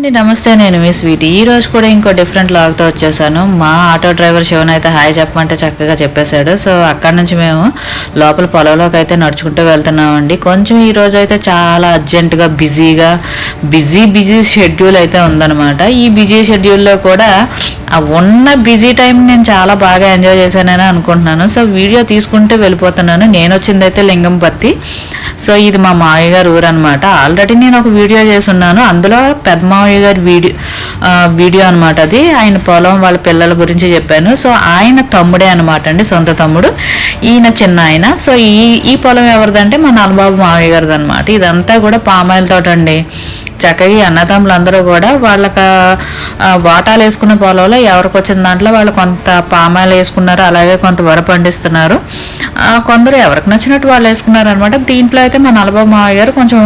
అండి నమస్తే నేను మీ స్వీట్. ఈ రోజు కూడా ఇంకో డిఫరెంట్ లాగ్తో వచ్చేసాను. మా ఆటో డ్రైవర్ శివన్ అయితే హాయ్ చెప్పమంటే చక్కగా చెప్పేశాడు. సో అక్కడ నుంచి మేము లోపల పొలంలోకి అయితే నడుచుకుంటూ వెళ్తున్నామండి. కొంచెం ఈ రోజు అయితే చాలా అర్జెంటుగా బిజీగా బిజీ బిజీ షెడ్యూల్ అయితే ఉందన్నమాట. ఈ బిజీ షెడ్యూల్లో కూడా ఆ ఉన్న బిజీ టైం నేను చాలా బాగా ఎంజాయ్ చేశానని అనుకుంటున్నాను. సో వీడియో తీసుకుంటే వెళ్ళిపోతున్నాను. నేను వచ్చిందైతే లింగంపర్తి సో ఇది మా మావయ్య గారు ఊరు అనమాట ఆల్రెడీ నేను ఒక వీడియో చేస్తున్నాను. అందులో పెద్ద మావయ్య గారి వీడియో వీడియో అనమాట అది. ఆయన పొలం వాళ్ళ పిల్లల గురించి చెప్పాను. సో ఆయన తమ్ముడే అనమాట అండి సొంత తమ్ముడు. ఈయన చిన్న ఆయన. సో ఈ ఈ పొలం ఎవరిదంటే మా నాన్నబాబు మావయ్య గారిది అనమాట ఇదంతా కూడా పామాయిల తోట అండి. చక్కగా అన్నదమ్ములు అందరూ కూడా వాళ్ళకి వాటాలు వేసుకున్న పొలంలో ఎవరికి వచ్చిన దాంట్లో వాళ్ళు కొంత పామాయిల్ వేసుకున్నారు అలాగే కొంత వర పండిస్తున్నారు. కొందరు ఎవరికి నచ్చినట్టు వాళ్ళు వేసుకున్నారు అనమాట దీంట్లో అయితే మా నలభై మావయ్య గారు కొంచెం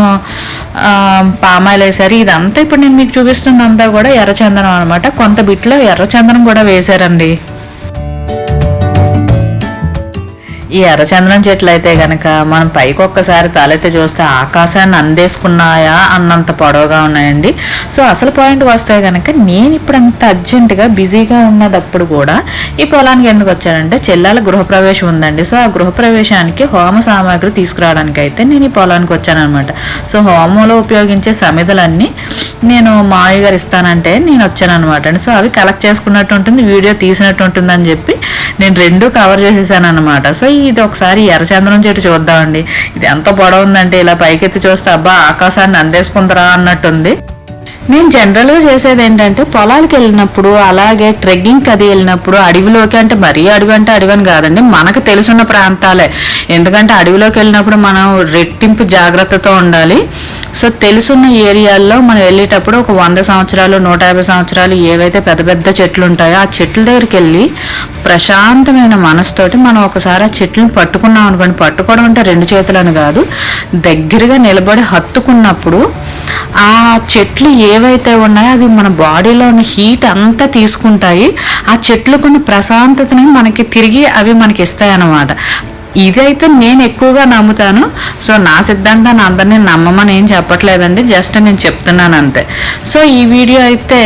పామాయిల్ వేశారు. ఇదంతా ఇప్పుడు నేను మీకు చూపిస్తుందంతా కూడా ఎర్రచందనం అనమాట. కొంత బిట్లో ఎర్రచందనం కూడా వేశారండి. ఈ ఎర్రచందనం చెట్లు అయితే గనక మనం పైకి ఒక్కసారి తలెత్తి చూస్తే ఆకాశాన్ని అందేసుకున్నాయా అన్నంత పొడవుగా ఉన్నాయండి. సో అసలు పాయింట్ వస్తే గనక నేను ఇప్పుడు అంత అర్జెంటుగా బిజీగా ఉన్నదప్పుడు కూడా ఈ పొలానికి ఎందుకు వచ్చానంటే చెల్లెల గృహప్రవేశం ఉందండి. సో ఆ గృహప్రవేశానికి హోమ సామాగ్రి తీసుకురావడానికి అయితే నేను ఈ పొలానికి వచ్చానమాట సో హోమంలో ఉపయోగించే సమిధలన్నీ నేను మా గారు ఇస్తానంటే నేను వచ్చాను అనమాట అండి. సో అవి కలెక్ట్ చేసుకున్నట్టు ఉంటుంది వీడియో తీసినట్టు ఉంటుందని చెప్పి నేను రెండు కవర్ చేసేసాను అనమాట సో ఈ ఇది ఒకసారి ఎర్రచంద్రం చెట్టు చూద్దామండి. ఇది ఎంత పొడవుందంటే ఇలా పైకెత్తి చూస్తే అబ్బా ఆకాశాన్ని అందేసుకుందరా అన్నట్టుంది. నేను జనరల్గా చేసేది ఏంటంటే పొలాలకు వెళ్ళినప్పుడు అలాగే ట్రెక్కింగ్కి అది వెళ్ళినప్పుడు అడవిలోకి అంటే మరీ అడవి అంటే అడవి అని కాదండి మనకు తెలుసున్న ప్రాంతాలే. ఎందుకంటే అడవిలోకి వెళ్ళినప్పుడు మనం రెట్టింపు జాగ్రత్తతో ఉండాలి. సో తెలుసున్న ఏరియాల్లో మనం వెళ్ళేటప్పుడు ఒక వంద సంవత్సరాలు నూట యాభై సంవత్సరాలు ఏవైతే పెద్ద పెద్ద చెట్లు ఉంటాయో ఆ చెట్ల దగ్గరికి వెళ్ళి ప్రశాంతమైన మనసుతోటి మనం ఒకసారి ఆ చెట్లను పట్టుకున్నాం అనుకోండి. పట్టుకోవడం అంటే రెండు చేతులని కాదు. దగ్గరగా నిలబడి హత్తుకున్నప్పుడు ఆ చెట్లు ఏవైతే ఉన్నాయో అది మన బాడీలో ఉన్న హీట్ అంతా తీసుకుంటాయి. ఆ చెట్లకున్న ప్రశాంతతని మనకి తిరిగి అవి మనకి ఇస్తాయి అన్నమాట ఇదైతే నేను ఎక్కువగా నమ్ముతాను. సో నా సిద్ధాంతాన్ని అందరినీ నమ్మమని ఏం చెప్పట్లేదండి. జస్ట్ నేను చెప్తున్నాను అంతే. సో ఈ వీడియో అయితే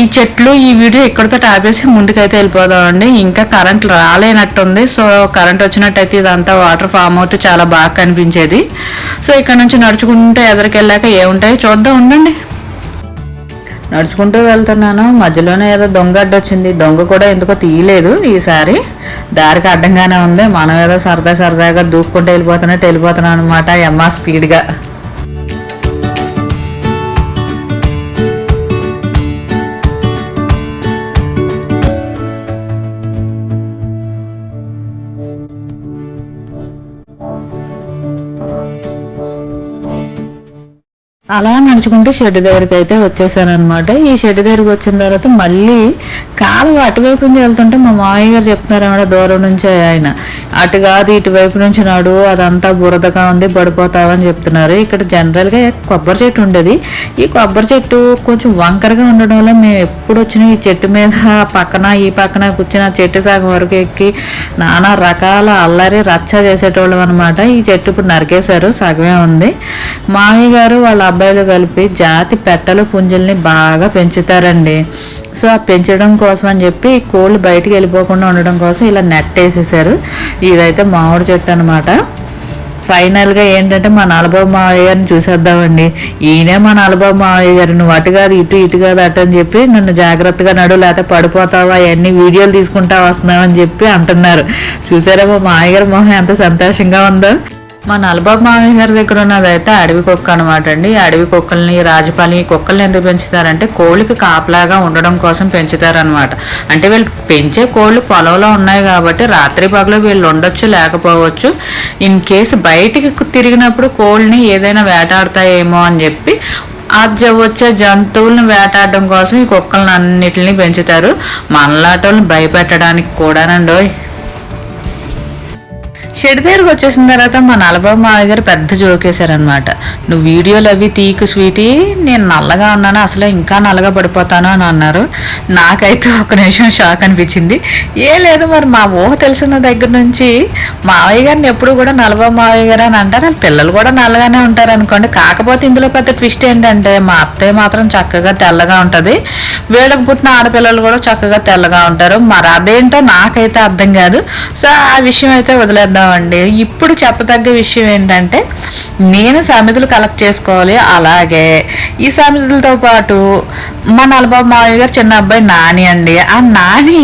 ఈ చెట్లు ఈ వీడియో ఇక్కడితో ఆపేసి ముందుకైతే వెళ్ళిపోదామండి. ఇంకా కరెంట్ రాలేనట్టుంది. సో కరెంట్ వచ్చినట్టయితే ఇదంతా వాటర్ ఫామ్ అవుతూ చాలా బాగా కనిపించేది. సో ఇక్కడ నుంచి నడుచుకుంటూ ఎదరికెళ్ళాక ఏముంటాయో చూద్దాం. ఉండండి. నడుచుకుంటూ వెళ్తున్నాను. మధ్యలోనే ఏదో దొంగ అడ్డొచ్చింది. దొంగ కూడా ఎందుకో తీయలేదు ఈసారి. దారికి అడ్డంగానే ఉంది. మనం ఏదో సరదా సరదాగా దూక్కుంటూ వెళ్ళిపోతున్నట్టు వెళ్ళిపోతున్నాం అనమాట ఎమ్మా స్పీడ్గా అలా నడుచుకుంటూ షెడ్ దగ్గరికి అయితే వచ్చేసాను అనమాట ఈ షెడ్ దగ్గరికి వచ్చిన తర్వాత మళ్ళీ కాదు అటువైపు నుంచి వెళ్తుంటే మా మామయ్య గారు చెప్తున్నారన్నమాట దూరం నుంచి ఆయన. అటు కాదు ఇటువైపు నుంచి నాడు అదంతా బురదగా ఉంది పడిపోతావని చెప్తున్నారు. ఇక్కడ జనరల్గా కొబ్బరి చెట్టు ఉండేది. ఈ కొబ్బరి చెట్టు కొంచెం వంకరగా ఉండడం వల్ల మేము ఎప్పుడు వచ్చిన ఈ చెట్టు మీద పక్కన ఈ పక్కన కూర్చుని చెట్టు సగం వరకు ఎక్కి నానా రకాల అల్లరి రచ్చ చేసేటోళ్ళం అనమాట ఈ చెట్టు ఇప్పుడు నరికేశారు సగమే ఉంది. మామయ్య గారు వాళ్ళ అబ్బాయిలు కలిపి జాతి పెట్టలు పుంజుల్ని బాగా పెంచుతారండి. సో ఆ పెంచడం కోసం అని చెప్పి ఈ కోళ్ళు బయటికి వెళ్ళిపోకుండా ఉండడం కోసం ఇలా నెట్ వేసేసారు ఇదైతే మామిడి చెట్టు అనమాట ఫైనల్గా ఏంటంటే మా నలబాబు మావయ్య గారిని చూసేద్దామండి. ఈయనే మా నలబాబు మావయ్య గారు. నువ్వు అటు కాదు ఇటు ఇటు కాదు అటు అని చెప్పి నన్ను జాగ్రత్తగా నడు లేకపోతే పడిపోతావా అవన్నీ వీడియోలు తీసుకుంటా వస్తున్నావు అని చెప్పి అంటున్నారు. చూసారా మా మావయ్య గారి మొహం ఎంత సంతోషంగా ఉందో. మా నలబాబు మామయ్య గారి దగ్గర ఉన్నదైతే అడవి కుక్క అనమాట అండి. అడవి కుక్కల్ని రాజపాలని ఈ కుక్కల్ని ఎందుకు పెంచుతారంటే కోళ్ళకి కాపలాగా ఉండడం కోసం పెంచుతారనమాట అంటే వీళ్ళు పెంచే కోళ్ళు పొలంలో ఉన్నాయి కాబట్టి రాత్రి పగలు వీళ్ళు ఉండొచ్చు లేకపోవచ్చు. ఇన్ కేసు బయటికి తిరిగినప్పుడు కోళ్ళని ఏదైనా వేటాడతాయేమో అని చెప్పి ఆ వచ్చే జంతువులను వేటాడడం కోసం ఈ కుక్కలను అన్నిటిని పెంచుతారు. మనలాటోళ్ళని భయపెట్టడానికి కూడానండోయ్. షెడ్ దగ్గరకు వచ్చేసిన తర్వాత మా నలబాబు మావయ్య గారు పెద్ద జోకేశారనమాట నువ్వు వీడియోలు అవి తీకు స్వీటీ నేను నల్లగా ఉన్నాను? అసలు ఇంకా నల్లగా పడిపోతాను అని అన్నారు. నాకైతే ఒక నిమిషం షాక్ అనిపించింది. ఏ లేదు మరి మా ఊహ తెలిసిన దగ్గర నుంచి మావయ్య గారిని ఎప్పుడు కూడా నలబాబు మావయ్య గారు అని అంటారు? పిల్లలు కూడా నల్లగానే ఉంటారు అనుకోండి. కాకపోతే ఇందులో పెద్ద ట్విస్ట్ ఏంటంటే మా అత్తయ్య మాత్రం చక్కగా తెల్లగా ఉంటుంది. వీళ్ళకి పుట్టిన ఆడపిల్లలు కూడా చక్కగా తెల్లగా ఉంటారు. మరి అదేంటో నాకైతే అర్థం కాదు. సో ఆ విషయం అయితే వదిలేద్దాం అండి ఇప్పుడు చెప్పదగ్గ విషయం ఏంటంటే నేను సామెతలు కలెక్ట్ చేసుకోవాలి అలాగే. ఈ సామెతలతో పాటు మా నలబాబు మావయ్య గారు చిన్న అబ్బాయి నాని అండి. ఆ నాని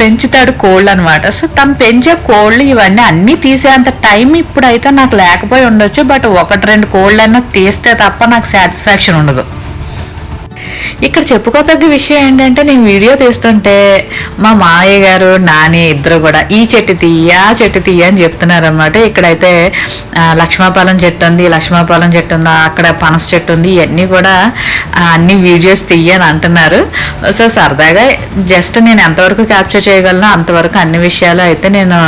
పెంచుతాడు కోళ్ళు అనమాట సో తను పెంచే కోళ్ళు ఇవన్నీ అన్నీ తీసేంత టైం ఇప్పుడైతే నాకు లేకపోయి ఉండొచ్చు. బట్ ఒకటి రెండు కోళ్ళైనా తీస్తే తప్ప నాకు సాటిస్ఫాక్షన్ ఉండదు. ఇక్కడ చెప్పుకోదగ్గ విషయం ఏంటంటే నేను వీడియో తీస్తుంటే మా మావయ్య గారు నాని ఇద్దరు కూడా ఈ చెట్టు తీయ ఆ చెట్టు తీయ అని చెప్తున్నారనమాట ఇక్కడైతే లక్ష్మాపాలెం చెట్టు ఉంది లక్ష్మాపాలెం చెట్టు ఉంది అక్కడ పనస చెట్టు ఉంది ఇవన్నీ కూడా అన్ని వీడియోస్ తీయని అంటున్నారు. సో సరదాగా జస్ట్ నేను ఎంతవరకు క్యాప్చర్ చేయగలను అంతవరకు అన్ని విషయాలు అయితే నేను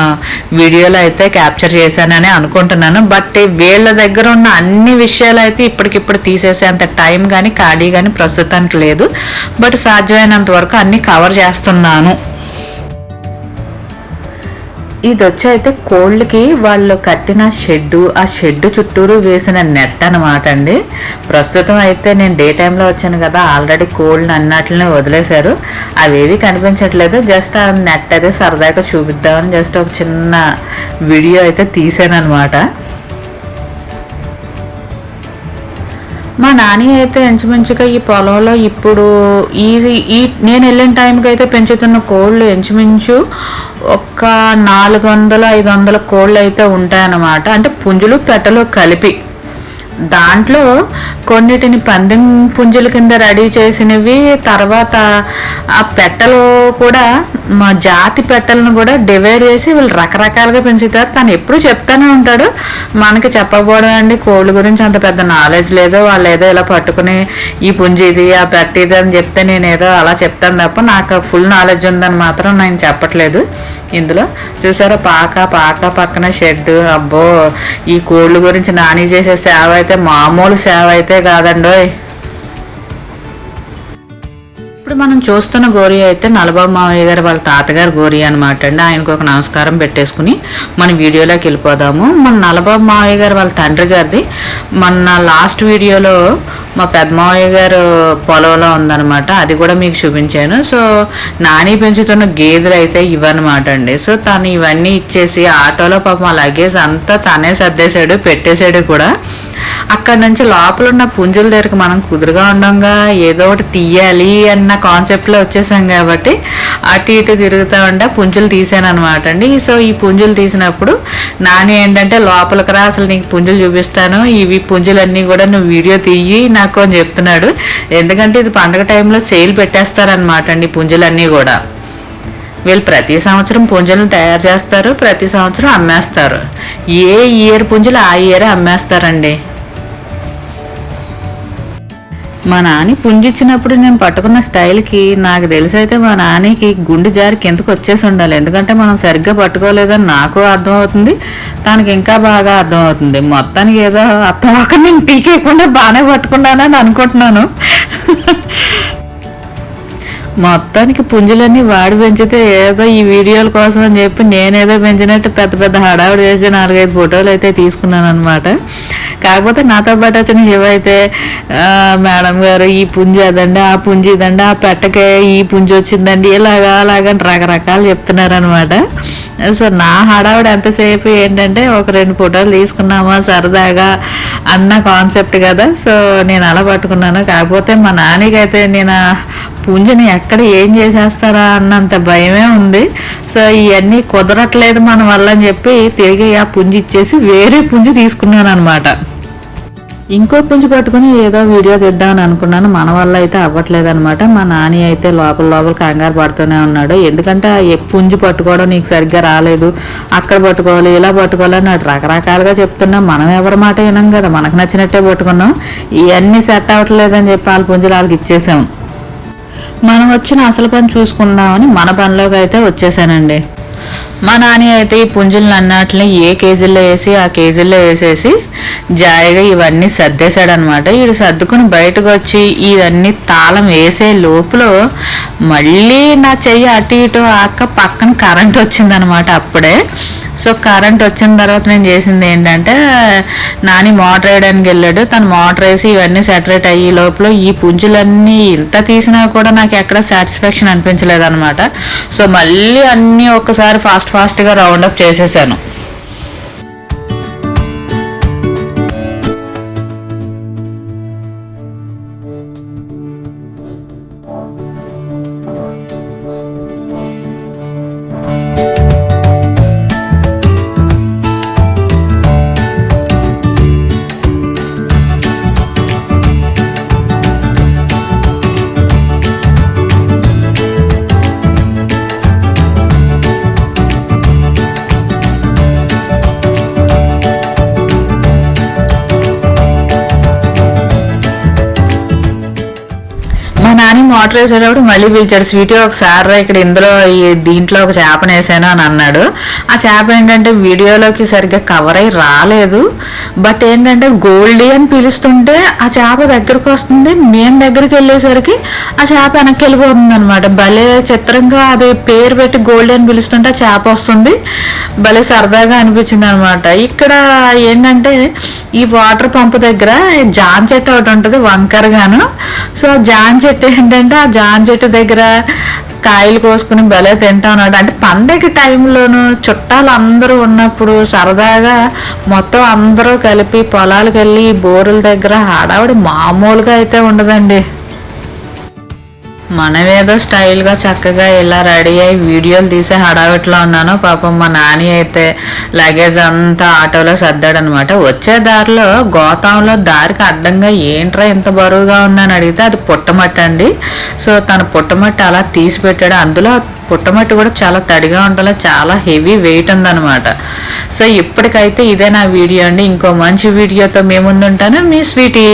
వీడియోలో అయితే క్యాప్చర్ చేశానని అనుకుంటున్నాను. బట్ వీళ్ళ దగ్గర ఉన్న అన్ని విషయాలు అయితే ఇప్పటికిప్పుడు తీసేసేంత టైం కానీ ఖాళీ కానీ ప్రస్తుతానికి లేదు బట్ సాధ్యమైనంత వరకు అన్ని కవర్ చేస్తున్నాను. ఇది వచ్చి అయితే కోళ్ళకి వాళ్ళు కట్టిన షెడ్డు ఆ షెడ్డు చుట్టూరు వేసిన నెట్ అనమాట అండి. ప్రస్తుతం అయితే నేను డే టైంలో వచ్చాను కదా ఆల్రెడీ కోళ్ళని అన్నట్లనే వదిలేశారు. అవేవి కనిపించట్లేదు. జస్ట్ ఆ నెట్ అయితే సరదాగా చూపిద్దామని జస్ట్ ఒక చిన్న వీడియో అయితే తీసాను అనమాట మా నాని అయితే ఇంచుమించుగా ఈ పొలంలో ఇప్పుడు ఈ ఈ నేను వెళ్ళిన టైంకి అయితే పెంచుతున్న కోళ్ళు ఇంచుమించు ఒక నాలుగు వందల ఐదు వందల కోళ్ళు అయితే ఉంటాయన్నమాట. అంటే పుంజులు పెట్టలు కలిపి. దాంట్లో కొన్నిటిని పందెం పుంజుల కింద రెడీ చేసినవి తర్వాత ఆ పెట్టలు కూడా మా జాతి పెట్టలను కూడా డివైడ్ చేసి వీళ్ళు రకరకాలుగా పెంచుతారు. తను ఎప్పుడు చెప్తానే ఉంటాడు మనకి చెప్పకపోవడం అండి కోళ్ళ గురించి అంత పెద్ద నాలెడ్జ్ లేదు వాళ్ళు ఏదో ఇలా పట్టుకుని ఈ పుంజు ఇది ఆ పెట్ట ఇది అని చెప్తే నేను ఏదో అలా చెప్తాను తప్ప నాకు ఫుల్ నాలెడ్జ్ ఉందని మాత్రం నేను చెప్పట్లేదు. ఇందులో చూసారా పాక పాక పక్కన షెడ్ అబ్బో ఈ కోళ్ళ గురించి నాని చేసే సేవ అయితే మామూలు సేవ అయితే కాదండోయ్. ఇప్పుడు మనం చూస్తున్న గోరి అయితే నలబాబు మామయ్య గారు వాళ్ళ తాతగారు గోరి అనమాట అండి. ఆయనకు ఒక నమస్కారం పెట్టేసుకుని మన వీడియోలోకి వెళ్ళిపోదాము. మన నలబాబు మావయ్య గారు వాళ్ళ తండ్రి గారిది. మన లాస్ట్ వీడియోలో మా పెద్ద మామయ్య గారు పొలంలో ఉందన్నమాట. అది కూడా మీకు చూపించాను. సో నాని పెంచుతున్న గేదెలు అయితే ఇవన్నమాట అండి. సో తను ఇవన్నీ ఇచ్చేసి ఆటోలో పాపం ఆ లగేజ్ అంతా తనే సర్దేశాడు పెట్టేశాడు కూడా. అక్కడ నుంచి లోపల ఉన్న పుంజుల దగ్గరికి మనం కుదురుగా ఉండంగా ఏదో ఒకటి తీయాలి అన్న కాన్సెప్ట్లో వచ్చేసాం కాబట్టి అటు ఇటు తిరుగుతూ ఉంటే పుంజులు తీసాను అనమాట అండి. సో ఈ పుంజులు తీసినప్పుడు నాని ఏంటంటే లోపలికి రా అసలు నీకు పుంజులు చూపిస్తాను ఇవి పుంజులన్నీ కూడా నువ్వు వీడియో తీయి నాకు అని చెప్తున్నాడు. ఎందుకంటే ఇది పండగ టైంలో సేల్ పెట్టేస్తారనమాట అండి పుంజులన్నీ కూడా. వీళ్ళు ప్రతి సంవత్సరం పుంజులను తయారు చేస్తారు ప్రతి సంవత్సరం అమ్మేస్తారు. ఏ ఇయర్ పుంజులు ఆ ఇయరే అమ్మేస్తారండి. మా నాని పుంజిచ్చినప్పుడు నేను పట్టుకున్న స్టైల్కి నాకు తెలిసైతే మా నానికి గుండె జారి కిందకు వచ్చేసి ఉండాలి. ఎందుకంటే మనం సరిగ్గా పట్టుకోలేదని నాకు అర్థమవుతుంది తనకి ఇంకా బాగా అర్థమవుతుంది. మొత్తానికి ఏదో అర్థమవక నేను పీకేయకుండా బాగానే పట్టుకున్నానని అనుకుంటున్నాను. మొత్తానికి పుంజులన్నీ వాడి పెంచితే ఏదో ఈ వీడియోల కోసం అని చెప్పి నేనేదో పెంచినట్టు పెద్ద పెద్ద హడావిడి చేసి నాలుగైదు ఫోటోలు అయితే తీసుకున్నాను అనమాట కాకపోతే నాతో పాటు వచ్చిన శివ అయితే మేడం గారు ఈ పుంజు అదండి ఆ పుంజు ఇదండి ఆ పెట్టకే ఈ పుంజు వచ్చిందండి ఇలాగా అలాగా రకరకాలు చెప్తున్నారు అనమాట సో నా హడావిడి ఎంతసేపు ఏంటంటే ఒక రెండు ఫోటోలు తీసుకున్నామా సరదాగా అన్న కాన్సెప్ట్ కదా. సో నేను అలా పట్టుకున్నాను. కాకపోతే మా నాన్నకైతే నేను పుంజుని ఎక్కడ ఏం చేసేస్తారా అన్నంత భయమే ఉంది. సో ఇవన్నీ కుదరట్లేదు మన వల్ల అని చెప్పి తిరిగి ఆ పుంజు ఇచ్చేసి వేరే పుంజు తీసుకున్నాను అనమాట ఇంకో పుంజు పట్టుకుని ఏదో వీడియో తీద్దామని అనుకున్నాను. మన వల్ల అయితే అవ్వట్లేదు అనమాట మా నాని అయితే లోపల లోపల కంగారు పడుతూనే ఉన్నాడు. ఎందుకంటే ఆ పుంజు పట్టుకోవడం నీకు సరిగ్గా రాలేదు. అక్కడ పట్టుకోవాలి ఇలా పట్టుకోవాలి అని రకరకాలుగా చెప్తున్నాం. మనం ఎవరి మాట వినాం కదా. మనకు నచ్చినట్టే పట్టుకున్నాం. ఇవన్నీ సెట్ అవ్వట్లేదని చెప్పి వాళ్ళ పుంజులు వాళ్ళకి ఇచ్చేసాం. మనం వచ్చిన అసలు పని చూసుకుందామని మన పనిలోకి అయితే వచ్చేసానండి. మా నాని అయితే ఈ పుంజులను అన్నట్లు ఏ కేజీల్లో వేసి ఆ కేజీల్లో వేసేసి జాయిగా ఇవన్నీ సర్దేశాడు అనమాట వీడు సర్దుకుని బయటకు వచ్చి ఇవన్నీ తాళం వేసే లోపల మళ్ళీ నా చెయ్యి అటు ఇటు ఆక పక్కన కరెంట్ వచ్చిందనమాట అప్పుడే. సో కరెంట్ వచ్చిన తర్వాత నేను చేసింది ఏంటంటే నాని మోటర్ వేయడానికి వెళ్ళాడు. తను మోటర్ వేసి ఇవన్నీ సెటరేట్ అయ్యే లోపల ఈ పుంజులన్నీ ఇంత తీసినా కూడా నాకు ఎక్కడ సాటిస్ఫాక్షన్ అనిపించలేదు అనమాట సో మళ్ళీ అన్నీ ఒకసారి ఫాస్ట్ ఫాస్ట్గా రౌండప్ చేసేసాను. నాని మోటార్ వేసేటప్పుడు మళ్ళీ పిలిచాడు స్వీటీ ఒకసారి ఇక్కడ ఇందులో ఈ దీంట్లో ఒక చేపను వేసాను అని అన్నాడు. ఆ చేప ఏంటంటే వీడియోలోకి సరిగ్గా కవర్ అయి రాలేదు. బట్ ఏంటంటే గోల్డీ అని పిలుస్తుంటే ఆ చేప దగ్గరకు వస్తుంది. నేను దగ్గరికి వెళ్ళేసరికి ఆ చేప వెనక్కి వెళ్ళిపోతుంది అనమాట భలే చిత్రంగా అది పేరు పెట్టి గోల్డీ అని పిలుస్తుంటే ఆ చేప వస్తుంది. భలే సరదాగా అనిపించింది అనమాట ఇక్కడ ఏంటంటే ఈ వాటర్ పంప్ దగ్గర జాన్ చెట్టు ఒకటి ఉంటుంది వంకరగాను. సో జాన్ చెట్టు ఏంటంటే ఆ జాన్ చెట్టు దగ్గర కాయలు కోసుకుని భలే తింటా ఉన్నాడు. అంటే పండగ టైంలోను చుట్టాలు అందరూ ఉన్నప్పుడు సరదాగా మొత్తం అందరూ కలిపి పొలాలకు వెళ్ళి బోరుల దగ్గర హడావుడి మామూలుగా అయితే ఉండదండి. మనమేదో స్టైల్గా చక్కగా ఇలా రెడీ అయ్యి వీడియోలు తీసే హడావిట్లో ఉన్నాను పాపం మా నాని అయితే లగేజ్ అంతా ఆటోలో సర్దాడనమాట. వచ్చే దారిలో గోతాంలో దారికి అడ్డంగా ఏంట్రా ఇంత బరువుగా ఉందని అడిగితే అది పుట్టమట్ట అండి. సో తన పుట్టమట్ట అలా తీసి పెట్టాడు. అందులో పుట్టమట్టి కూడా చాలా తడిగా ఉండాలి చాలా హెవీ వెయిట్ ఉందన్నమాట. సో ఇప్పటికైతే ఇదే నా వీడియో అండి. ఇంకో మంచి వీడియోతో మేము ఉంటాను మీ స్వీటీ.